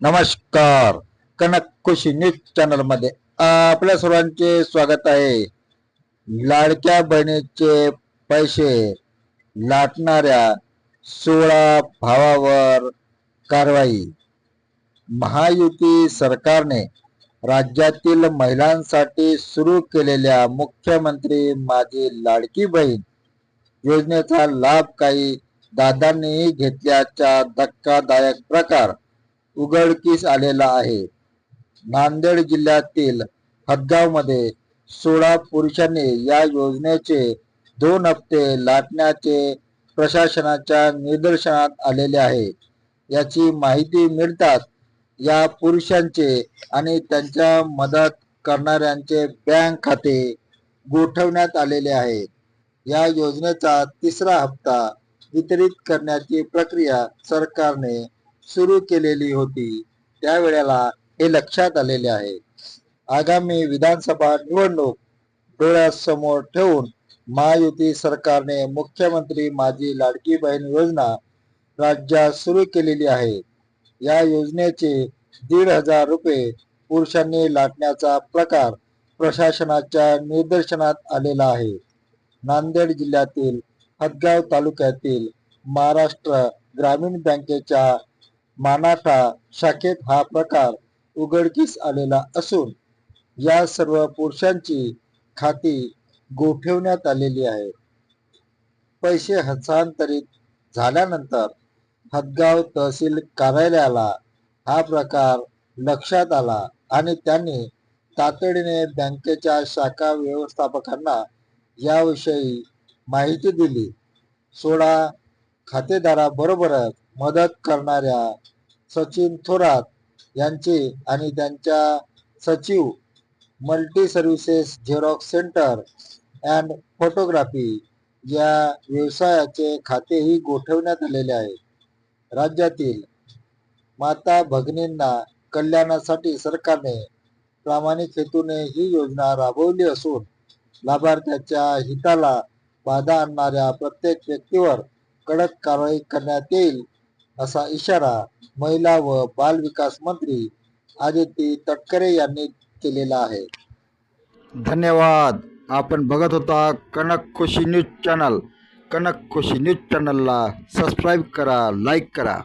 नमस्कार. कनक खुशी न्यूज चॅनलमध्ये आपल्या सर्वांचे स्वागत आहे. लाडक्या बहिणीचे पैसे लाटणाऱ्या सोळा भावावर कारवाई. महायुती सरकारने राज्यातील महिलांसाठी सुरू केलेल्या मुख्यमंत्री माझी लाडकी बहीण योजनेचा लाभ काही दादांनी घेतल्याचा धक्कादायक प्रकार उघडकीस आलेला आहे. नांदेड जिल्ह्यातील हदगावमध्ये सोळा पुरुषांनी या योजनेचे दोन हप्ते लाटण्याचे प्रशासनाच्या निदर्शनात आलेले आहे. याची माहिती मिळताच या पुरुषांचे आणि त्यांच्या मदत करणाऱ्यांचे बँक खाते गोठवण्यात आलेले आहे. या योजनेचा तिसरा हप्ता वितरित करण्याची प्रक्रिया सरकारने सुरू केलेली होती. त्यावेळेला हे लक्षात आलेले आहे. आगामी विधानसभा निवडणूक डोळ्यासमोर ठेवून महायुती सरकारने मुख्यमंत्री माझी लाडकी बहीण योजना राज्यात सुरू केलेली आहे. या योजनेचे दीड हजार रुपये पुरुषांनी लाटण्याचा प्रकार प्रशासनाच्या निदर्शनात आलेला आहे. नांदेड जिल्ह्यातील हदगाव तालुक्यातील महाराष्ट्र ग्रामीण बँकेच्या मानाटा शाखेत हा प्रकार उघडकीस आलेला असून या सर्व पुरुषांची खाती गोठवण्यात आलेली आहे. पैसे हस्तांतरित झाल्यानंतर हदगाव तहसील कार्यालयाला हा प्रकार लक्षात आला आणि त्यांनी तातडीने बँकेच्या शाखा व्यवस्थापकांना याविषयी माहिती दिली. सोळा खातेदाराबरोबरच मदत करणाऱ्या सचिन थोरात यांचे आणि त्यांच्या सचिव multi services Xerox centre and photography या व्यवसायाचे खातेही गोठवण्यात आलेले आहे. राज्यातील माता भगिनींना कल्याणासाठी सरकारने प्रामाणिक हेतूने ही योजना राबवली असून लाभार्थ्याच्या हिताला बाधा आणणाऱ्या प्रत्येक व्यक्तीवर कडक कारवाई करण्यात येईल असा इशारा महिला व बाल विकास मंत्री आदिती तटकरे यांनी केलेला आहे. धन्यवाद. आपण बघत होता Kanak Khushi news channel. Kanak Khushi news चॅनलला सबस्क्राईब करा लाईक करा.